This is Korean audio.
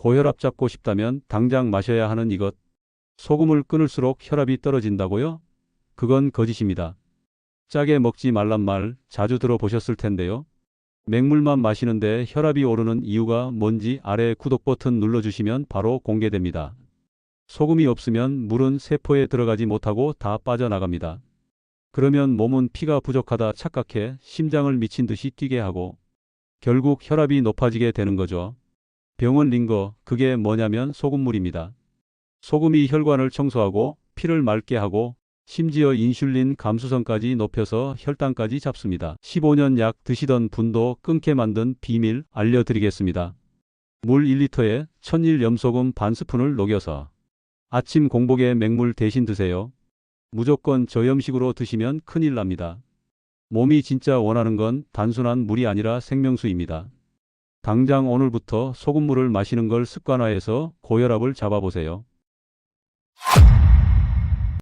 고혈압 잡고 싶다면 당장 마셔야 하는 이것. 소금을 끊을수록 혈압이 떨어진다고요? 그건 거짓입니다. 짜게 먹지 말란 말 자주 들어보셨을 텐데요. 맹물만 마시는데 혈압이 오르는 이유가 뭔지 아래 구독 버튼 눌러주시면 바로 공개됩니다. 소금이 없으면 물은 세포에 들어가지 못하고 다 빠져나갑니다. 그러면 몸은 피가 부족하다 착각해 심장을 미친 듯이 뛰게 하고 결국 혈압이 높아지게 되는 거죠. 병원 링거 그게 뭐냐면 소금물입니다. 소금이 혈관을 청소하고 피를 맑게 하고 심지어 인슐린 감수성까지 높여서 혈당까지 잡습니다. 15년 약 드시던 분도 끊게 만든 비밀 알려드리겠습니다. 물 1리터에 천일 염소금 반 스푼을 녹여서 아침 공복에 맹물 대신 드세요. 무조건 저염식으로 드시면 큰일 납니다. 몸이 진짜 원하는 건 단순한 물이 아니라 생명수입니다. 당장 오늘부터 소금물을 마시는 걸 습관화해서 고혈압을 잡아보세요.